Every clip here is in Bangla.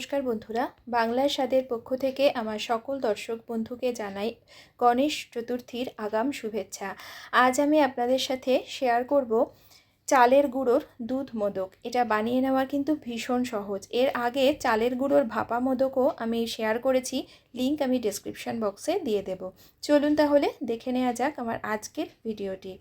নমস্কার বন্ধুরা। বাংলার স্বাদের পক্ষ থেকে আমার সকল দর্শক বন্ধুকে জানাই গণেশ চতুর্থীর আগাম শুভেচ্ছা। আজ আমি আপনাদের সাথে শেয়ার করব চালের গুঁড়োর দুধ মোদক। এটা বানিয়ে নেওয়া কিন্তু ভীষণ সহজ। এর আগে চালের গুঁড়োর ভাপা মোদকও আমি শেয়ার করেছি। লিংক আমি ডেসক্রিপশন বক্সে দিয়ে দেব। চলুন তাহলে দেখে নেওয়া যাক আমার আজকের ভিডিওটি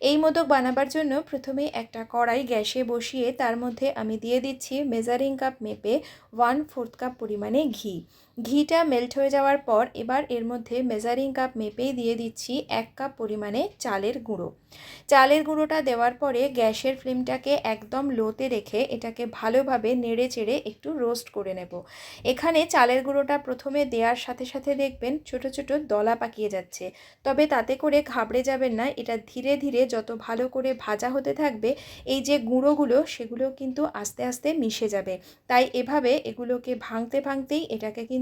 এই মোদক বানাবার জন্য প্রথমে একটা কড়াই গ্যাসে বসিয়ে তার মধ্যে আমি দিয়ে দিচ্ছি মেজারিং কাপ মেপে ওয়ান ফোর্থ কাপ পরিমাণে ঘি। ঘিটা মেল্ট হয়ে যাওয়ার পর এবার এর মধ্যে মেজারিং কাপ মেপেই দিয়ে দিচ্ছি এক কাপ পরিমাণে চালের গুঁড়ো। চালের গুঁড়োটা দেওয়ার পরে গ্যাসের ফ্লেমটাকে একদম লোতে রেখে এটাকে ভালোভাবে নেড়ে চেড়ে একটু রোস্ট করে নেব। এখানে চালের গুঁড়োটা প্রথমে দেওয়ার সাথে সাথে দেখবেন ছোট ছোট দলা পাকিয়ে যাচ্ছে। তবে তাতে করে ঘাবড়ে যাবেন না, এটা ধীরে ধীরে যত ভালো করে ভাজা হতে থাকবে, এই যে গুঁড়োগুলো সেগুলো কিন্তু আস্তে আস্তে মিশে যাবে। তাই এভাবে এগুলোকে ভাঙতে ভাঙতেই এটাকে কিন্তু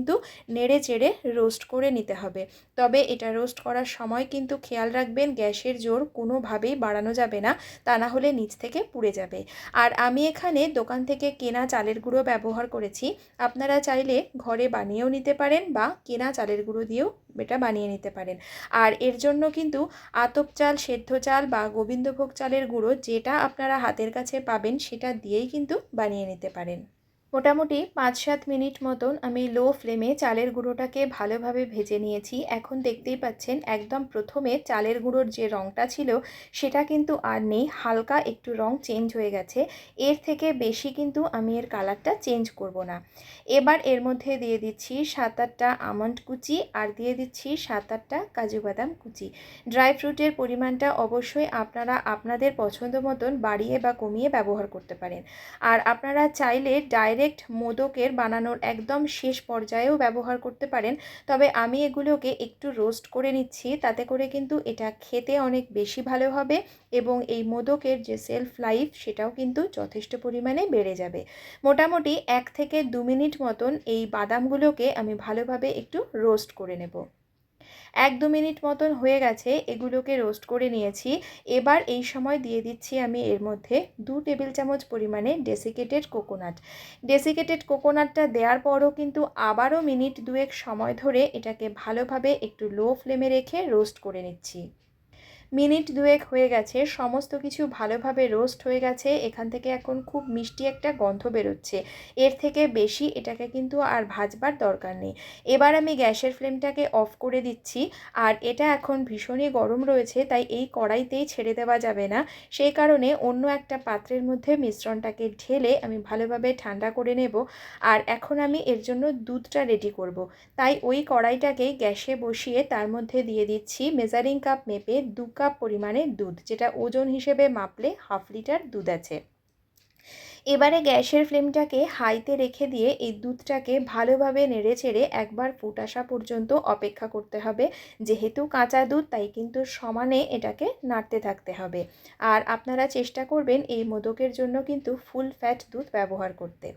নেড়ে চেড়ে রোস্ট করে নিতে হবে। তবে এটা রোস্ট করার সময় কিন্তু খেয়াল রাখবেন গ্যাসের জোর কোনোভাবেই বাড়ানো যাবে না, তা না হলে নিচ থেকে পুড়ে যাবে। আর আমি এখানে দোকান থেকে কেনা চালের গুঁড়ো ব্যবহার করেছি। আপনারা চাইলে ঘরে বানিয়েও নিতে পারেন বা কেনা চালের গুঁড়ো দিয়েও এটা বানিয়ে নিতে পারেন। আর এর জন্য কিন্তু আতপ চাল, সেদ্ধ চাল বা গোবিন্দভোগ চালের গুঁড়ো যেটা আপনারা হাতের কাছে পাবেন সেটা দিয়েই কিন্তু বানিয়ে নিতে পারেন। মোটামুটি পাঁচ সাত মিনিট মতন আমি লো ফ্লেমে চালের গুঁড়োটাকে ভালোভাবে ভেজে নিয়েছি। এখন দেখতেই পাচ্ছেন একদম প্রথমে চালের গুঁড়োর যে রঙটা ছিল, সেটা কিন্তু আর নেই, হালকা একটু রং চেঞ্জ হয়ে গেছে। এর থেকে বেশি কিন্তু আমি এর কালারটা চেঞ্জ করব না। এবার এর মধ্যে দিয়ে দিচ্ছি সাত আটটা আমন্ড কুচি আর দিয়ে দিচ্ছি সাত আটটা কাজু বাদাম কুচি। ড্রাই ফ্রুটের পরিমাণটা অবশ্যই আপনারা আপনাদের পছন্দ মতন বাড়িয়ে বা কমিয়ে ব্যবহার করতে পারেন। আর আপনারা চাইলে ডাইরেক্ট ডাইরেক্ট মোদকের বানানোর একদম শেষ পর্যায়েও ব্যবহার করতে পারেন। তবে আমি এগুলোকে একটু রোস্ট করে নিচ্ছি, তাতে করে কিন্তু এটা খেতে অনেক বেশি ভালো হবে এবং এই মোদকের যে সেলফ লাইফ সেটাও কিন্তু যথেষ্ট পরিমাণে বেড়ে যাবে। মোটামুটি এক থেকে দু মিনিট মতন এই বাদামগুলোকে আমি ভালোভাবে একটু রোস্ট করে নেব। এক দু মিনিট মতন হয়ে গেছে, এগুলোকে রোস্ট করে নিয়েছি। এবার এই সময় দিয়ে দিচ্ছি আমি এর মধ্যে দু টেবিল চামচ পরিমাণে ডেসিকেটেড কোকোনাট ডেসিকেটেড কোকোনাটটা দেওয়ার পরও কিন্তু আবারও মিনিট দুয়েক সময় ধরে এটাকে ভালোভাবে একটু লো ফ্লেমে রেখে রোস্ট করে নিচ্ছি। মিনিট দুয়েক হয়ে গেছে, সমস্ত কিছু ভালোভাবে রোস্ট হয়ে গেছে, এখান থেকে এখন খুব মিষ্টি একটা গন্ধ বেরোচ্ছে। এর থেকে বেশি এটাকে কিন্তু আর ভাজবার দরকার নেই। এবার আমি গ্যাসের ফ্লেমটাকে অফ করে দিচ্ছি, আর এটা এখন ভীষণই গরম রয়েছে, তাই এই কড়াইতেই ছেড়ে দেওয়া যাবে না। সেই কারণে অন্য একটা পাত্রের মধ্যে মিশ্রণটাকে ঢেলে আমি ভালোভাবে ঠান্ডা করে নেব, আর এখন আমি এর জন্য দুধটা রেডি করব। তাই ওই কড়াইটাকে গ্যাসে বসিয়ে তার মধ্যে দিয়ে দিচ্ছি মেজারিং কাপ মেপে দু কাপ পরিমাণে দুধ যেটা ওজন হিসেবে মাপলে হাফ লিটার দুধ আছে। এবারে গ্যাসের ফ্লেমটাকে হাইতে রেখে দিয়ে এই দুধটাকে ভালোভাবে নেড়ে চেড়ে একবার ফুট আসা পর্যন্ত অপেক্ষা করতে হবে। যেহেতু কাঁচা দুধ, তাই কিন্তু সমানে এটাকে নাড়তে থাকতে হবে। আর আপনারা চেষ্টা করবেন এই মোদকের জন্য কিন্তু ফুল ফ্যাট দুধ ব্যবহার করতে।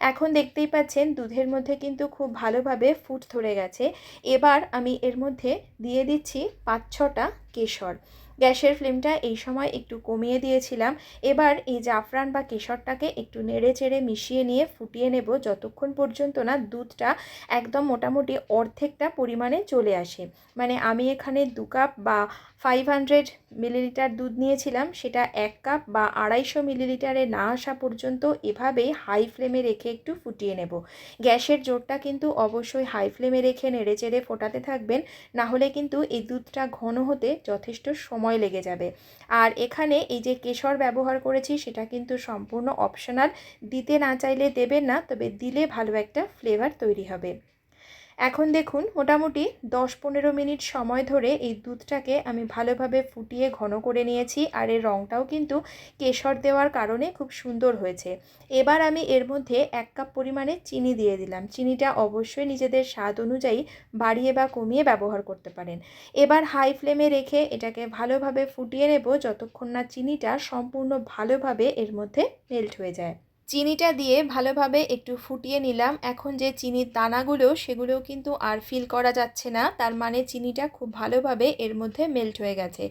এখন দেখতেই পাচ্ছেন দুধের মধ্যে কিন্তু খুব ভালোভাবে ফুট ধরে গেছে। এবার আমি এর মধ্যে দিয়ে দিচ্ছি পাঁচ ছটা কেশর। গ্যাসের ফ্লেমটা এই সময় একটু কমিয়ে দিয়েছিলাম। এবার এই জাফরান বা কেশরটাকে একটু নেড়ে চেড়ে মিশিয়ে নিয়ে ফুটিয়ে নেব যতক্ষণ পর্যন্ত না দুধটা একদম মোটামুটি অর্ধেকটা পরিমাণে চলে আসে। মানে আমি এখানে দু কাপ বা ফাইভ হান্ড্রেড মিলিলিটার দুধ নিয়েছিলাম, সেটা এক কাপ বা আড়াইশো মিলিলিটারে না আসা পর্যন্ত এভাবেই হাই ফ্লেমে রেখে একটু ফুটিয়ে নেব। গ্যাসের জোরটা কিন্তু অবশ্যই হাই ফ্লেমে রেখে নেড়ে চেড়ে ফোটাতে থাকবেন না হলে কিন্তু এই দুধটা ঘন হতে যথেষ্ট সময় লেগে যাবে। আর এখানে এই যে কেশর ব্যবহার করেছি, সেটা কিন্তু সম্পূর্ণ অপশনাল দিতে না চাইলে দেবেন না, তবে দিলে ভালো একটা ফ্লেভার তৈরি হবে। এখন দেখুন, মোটামুটি দশ পনেরো মিনিট সময় ধরে এই দুধটাকে আমি ভালোভাবে ফুটিয়ে ঘন করে নিয়েছি আর এর রঙটাও কিন্তু কেশর দেওয়ার কারণে খুব সুন্দর হয়েছে। এবার আমি এর মধ্যে এক কাপ পরিমাণে চিনি দিয়ে দিলাম। চিনিটা অবশ্যই নিজেদের স্বাদ অনুযায়ী বাড়িয়ে বা কমিয়ে ব্যবহার করতে পারেন। এবার হাই ফ্লেমে রেখে এটাকে ভালোভাবে ফুটিয়ে নেব যতক্ষণ না চিনিটা সম্পূর্ণ ভালোভাবে এর মধ্যে মেল্ট হয়ে যায়। চিনিটা দিয়ে ভালোভাবে একটু ফুটিয়ে নিলাম। এখন যে চিনির দানাগুলো সেগুলো কিন্তু আর ফিল করা যাচ্ছে না। তার মানে চিনিটা খুব ভালোভাবে এর মধ্যে মেল্ট হয়ে গেছে।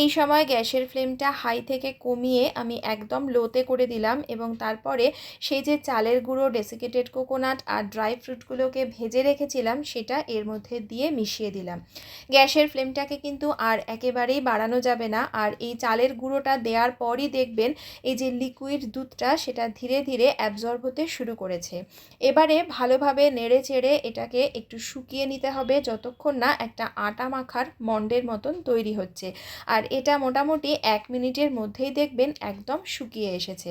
এই সময় গ্যাসের ফ্লেমটা হাই থেকে কমিয়ে আমি একদম লোতে করে দিলাম এবং তারপরে সেই যে চালের গুঁড়ো ডেসিকেটেড কোকোনাট আর ড্রাই ফ্রুটগুলোকে ভেজে রেখেছিলাম, সেটা এর মধ্যে দিয়ে মিশিয়ে দিলাম। গ্যাসের ফ্লেমটাকে কিন্তু আর একেবারেই বাড়ানো যাবে না। আর এই চালের গুঁড়োটা দেওয়ার পরই দেখবেন এই যে লিকুইড দুধটা, সেটা ধীরে ধীরে অ্যাবজর্ব হতে শুরু করেছে। এবারে ভালোভাবে নেড়ে চেড়ে এটাকে একটু শুকিয়ে নিতে হবে যতক্ষণ না একটা আটা মাখার মন্ডের মতন তৈরি হচ্ছে। আর এটা মোটামুটি এক মিনিটের মধ্যেই দেখবেন একদম শুকিয়ে এসেছে।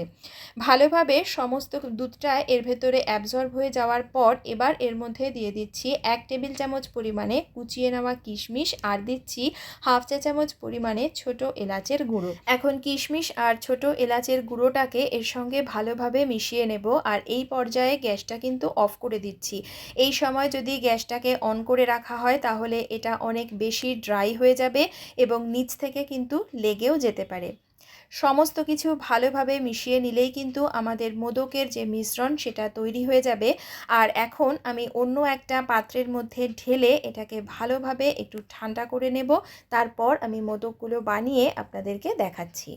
ভালোভাবে সমস্ত দুধটা এর ভেতরে অ্যাবজর্ব হয়ে যাওয়ার পর এবার এর মধ্যে দিয়ে দিচ্ছি এক টেবিল চামচ পরিমাণে কুচিয়ে নেওয়া কিশমিশ আর দিচ্ছি হাফ চা চামচ পরিমাণে ছোট এলাচের গুঁড়ো। এখন কিশমিশ আর ছোট এলাচের গুঁড়োটাকে এর সঙ্গে ভালোভাবে মিশিয়ে নেব আর এই পর্যায়ে গ্যাসটা কিন্তু অফ করে দিচ্ছি। এই সময় যদি গ্যাসটাকে অন করে রাখা হয় তাহলে এটা অনেক বেশি ড্রাই হয়ে যাবে এবং নিচ থেকে কিন্তু লেগেও যেতে পারে। সমস্ত কিছু ভালোভাবে মিশিয়ে নিলেই কিন্তু আমাদের মোদকের যে মিশ্রণ সেটা তৈরি হয়ে যাবে। আর এখন আমি অন্য একটা পাত্রের মধ্যে ঢেলে এটাকে ভালোভাবে একটু ঠান্ডা করে নেব। তারপর আমি মোদকগুলো বানিয়ে আপনাদেরকে দেখাচ্ছি।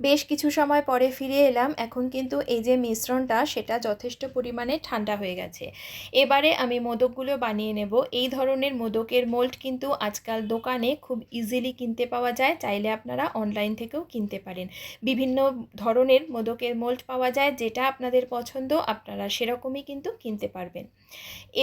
বেশ কিছু সময় পরে ফিরে এলাম। এখন কিন্তু এই যে মিশ্রণটা, সেটা যথেষ্ট পরিমাণে ঠান্ডা হয়ে গেছে। এবারে আমি মোদকগুলো বানিয়ে নেব। এই ধরনের মোদকের মোল্ড কিন্তু আজকাল দোকানে খুব ইজিলি কিনতে পাওয়া যায়। চাইলে আপনারা অনলাইন থেকেও কিনতে পারেন। বিভিন্ন ধরনের মোদকের মোল্ড পাওয়া যায়। যেটা আপনাদের পছন্দ, আপনারা সেরকমই কিন্তু কিনতে পারবেন।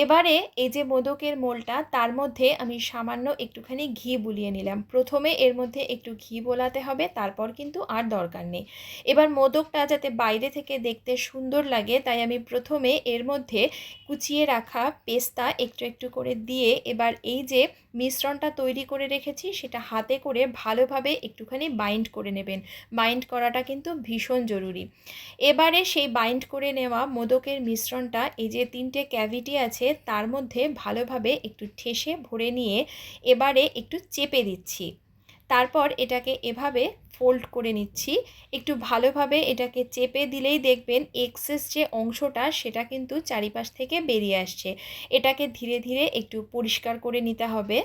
এবারে এই যে মোদকের মোলটা, তার মধ্যে আমি সামান্য একটুখানি ঘি বুলিয়ে নিলাম। প্রথমে এর মধ্যে একটু ঘি বোলাতে হবে, তারপর কিন্তু আর দরকার নেই। এবার মোদকটা যাতে বাইরে থেকে দেখতে সুন্দর লাগে, তাই আমি প্রথমে এর মধ্যে কুচিয়ে রাখা পেস্তা একটু একটু করে দিয়ে এবার এই যে মিশ্রণটা তৈরি করে রেখেছি, সেটা হাতে করে ভালোভাবে একটুখানি বাইন্ড করে নেবেন। বাইন্ড করাটা কিন্তু ভীষণ জরুরি। এবারে সেই বাইন্ড করে নেওয়া মোদকের মিশ্রণটা, এই যে তিনটে ক্যাভিটি আছে, তার মধ্যে ভালোভাবে একটু ঠেসে ভরে নিয়ে এবারে একটু চেপে দিচ্ছি। তারপর এটাকে এভাবে ফোল্ড করে নিচ্ছি। একটু ভালোভাবে এটাকে চেপে দিলেই দেখবেন এক্সেস যে অংশটা, সেটা কিন্তু চারিপাশ থেকে বেরিয়ে আসছে। এটাকে ধীরে ধীরে একটু পরিষ্কার করে নিতে হবে।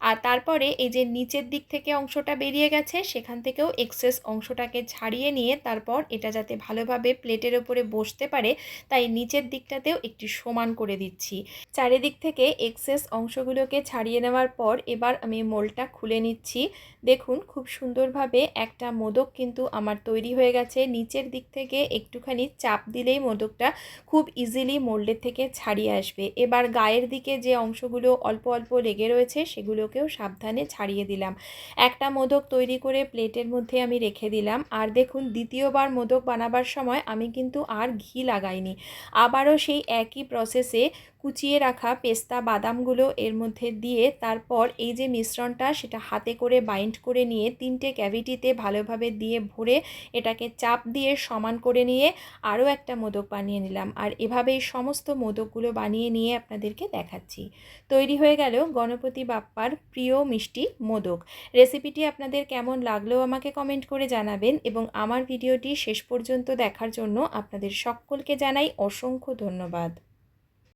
আর তারপরে এই যে নিচের দিক থেকে অংশটা বেরিয়ে গেছে, সেখান থেকেও এক্সেস অংশটাকে ছাড়িয়ে নিয়ে তারপর এটা যাতে ভালোভাবে প্লেটের ওপরে বসতে পারে, তাই নিচের দিকটাতেও একটু সমান করে দিচ্ছি। চারিদিক থেকে এক্সেস অংশগুলোকে ছাড়িয়ে নেওয়ার পর এবার আমি মোলটা খুলে নিচ্ছি। দেখুন, খুব সুন্দরভাবে একটা মোদক কিন্তু আমার তৈরি হয়ে গেছে। নিচের দিক থেকে একটুখানি চাপ দিলেই মোদকটা খুব ইজিলি মোল্ডের থেকে ছাড়িয়ে আসবে। এবার গায়ের দিকে যে অংশগুলো অল্প অল্প লেগে রয়েছে সেগুলো মোদকগুলোকেও সাবধানে ছাড়িয়ে দিলাম। একটা মোদক তৈরি করে প্লেটের মধ্যে আমি রেখে দিলাম। আর দেখুন, দ্বিতীয়বার মোদক বানাবার সময় আমি কিন্তু আর ঘি লাগাইনি। আবারও সেই একই প্রসেসে কুচিয়ে রাখা পেস্তা বাদামগুলো এর মধ্যে দিয়ে তারপর এই যে মিশ্রণটা সেটা হাতে করে বাইন্ড করে নিয়ে তিনটে ক্যাভিটিতে ভালোভাবে দিয়ে ভরে এটাকে চাপ দিয়ে সমান করে নিয়ে আরও একটা মোদক বানিয়ে নিলাম। আর এভাবেই সমস্ত মোদকগুলো বানিয়ে নিয়ে আপনাদেরকে দেখাচ্ছি। তৈরি হয়ে গেল গণপতি বাপ্পার প্রিয় মিষ্টি মোদক। রেসিপিটি আপনাদের কেমন লাগল আমাকে কমেন্ট করে জানাবেন এবং আমার ভিডিওটি শেষ পর্যন্ত দেখার জন্য আপনাদের সকলকে জানাই অসংখ্য ধন্যবাদ।